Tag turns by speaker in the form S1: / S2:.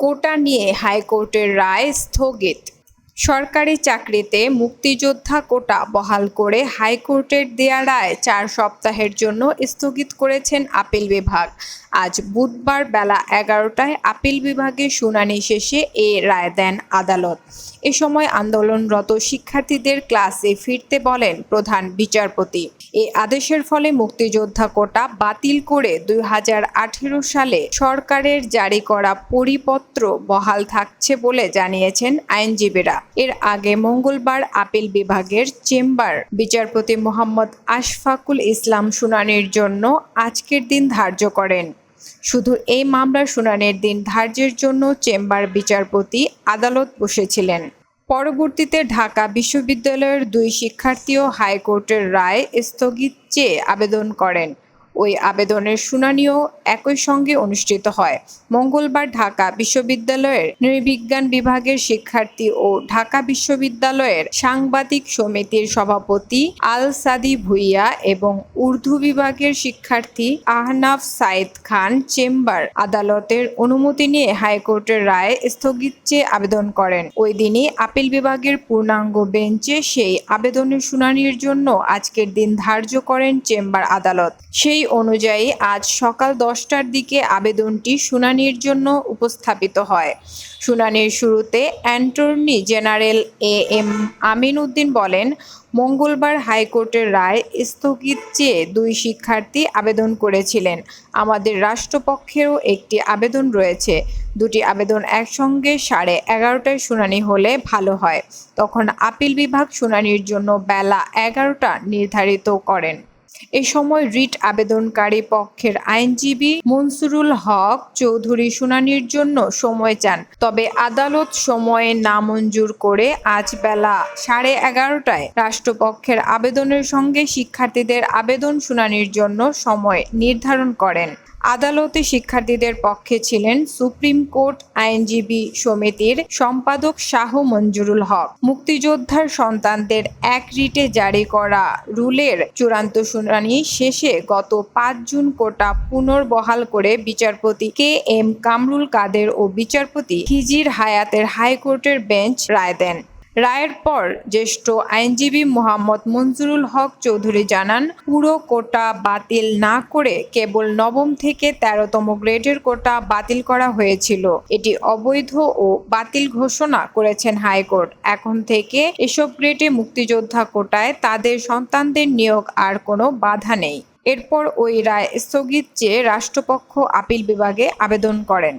S1: কোটা নিয়ে হাইকোর্টের রায় স্থগিত। সরকারি চাকরিতে মুক্তিযোদ্ধা কোটা বহাল করে হাইকোর্টের দেয়া রায় চার সপ্তাহের জন্য স্থগিত করেছেন আপিল বিভাগ। আজ বুধবার বেলা এগারোটায় আপিল বিভাগে শুনানি শেষে এ রায় দেন আদালত। এ সময় আন্দোলনরত শিক্ষার্থীদের ক্লাসে ফিরতে বলেন প্রধান বিচারপতি। এ আদেশের ফলে মুক্তিযোদ্ধা কোটা বাতিল করে দুই হাজার আঠেরো সালে সরকারের জারি করা পরিপত্র বহাল থাকছে বলে জানিয়েছেন আইনজীবীরা। এর আগে মঙ্গলবার আপিল বিভাগের চেম্বার বিচারপতি মোহাম্মদ আশফাকুল ইসলাম শুনানির জন্য আজকের দিন ধার্য করেন। শুধু এই মামলার শুনানির দিন ধার্যের জন্য চেম্বার বিচারপতি আদালত বসেছিলেন। পরবর্তীতে ঢাকা বিশ্ববিদ্যালয়ের দুই শিক্ষার্থীও হাইকোর্টের রায় স্থগিত চেয়ে আবেদন করেন। ওই আবেদনের শুনানিও একই সঙ্গে অনুষ্ঠিত হয়। মঙ্গলবার ঢাকা বিশ্ববিদ্যালয়ের নৃবিজ্ঞান বিভাগের শিক্ষার্থী ও ঢাকা বিশ্ববিদ্যালয়ের সাংবাদিক সমিতির সভাপতি আল সাদি ভুইয়া এবং উর্দু বিভাগের শিক্ষার্থী আহনাফ সাইদ খান চেম্বার আদালতের অনুমতি নিয়ে হাইকোর্টের রায় স্থগিত চেয়ে আবেদন করেন। ওই দিনই আপিল বিভাগের পূর্ণাঙ্গ বেঞ্চে সেই আবেদনের শুনানির জন্য আজকের দিন ধার্য করেন চেম্বার আদালত। সেই অনুযায়ী আজ সকাল দশটার দিকে আবেদনটি শুনানির জন্য উপস্থাপিত হয়। শুনানির শুরুতে attorney general A M Amin Uddin বলেন, মঙ্গলবার হাইকোর্টের রায় স্থগিত চেয়ে দুই শিক্ষার্থী আবেদন করেছিলেন। আমাদের রাষ্ট্রপক্ষেরও একটি আবেদন রয়েছে। দুটি আবেদন একসঙ্গে সাড়ে এগারোটায় শুনানি হলে ভালো হয়। তখন আপিল বিভাগ শুনানির জন্য বেলা এগারোটা নির্ধারিত করেন। এ সময় রিট আবেদনকারী পক্ষের আইনজীবী মনসুরুল হক চৌধুরী শুনানির জন্য সময় চান। তবে আদালত সময়ে নামঞ্জুর করে আজ বেলা সাড়ে এগারোটায় রাষ্ট্রপক্ষের আবেদনের সঙ্গে শিক্ষার্থীদের আবেদন শুনানির জন্য সময় নির্ধারণ করেন। আদালতে শিক্ষার্থীদের পক্ষে ছিলেন সুপ্রিম কোর্ট আইনজীবী সমিতির সম্পাদক শাহ মঞ্জুরুল হক। মুক্তিযোদ্ধার সন্তানদের এক রিটে জারি করা রুলের চূড়ান্ত শুনানি শেষে গত পাঁচ জুন কোটা পুনর্বহাল করে বিচারপতি কে এম কামরুল কাদের ও বিচারপতি খিজির হায়াতের হাইকোর্টের বেঞ্চ রায় দেন। রায়ের পর জ্যেষ্ঠ আইনজীবী মোহাম্মদ মঞ্জুরুল হক চৌধুরী জানান, পুরো কোটা বাতিল না করে কেবল নবম থেকে তেরোতম গ্রেডের কোটা বাতিল করা হয়েছিল। এটি অবৈধ ও বাতিল ঘোষণা করেছেন হাইকোর্ট। এখন থেকে এসব গ্রেডে মুক্তিযোদ্ধা কোটায় তাদের সন্তানদের নিয়োগ আর কোনো বাধা নেই। এরপর ওই রায় স্থগিত চেয়ে রাষ্ট্রপক্ষ আপিল বিভাগে আবেদন করেন।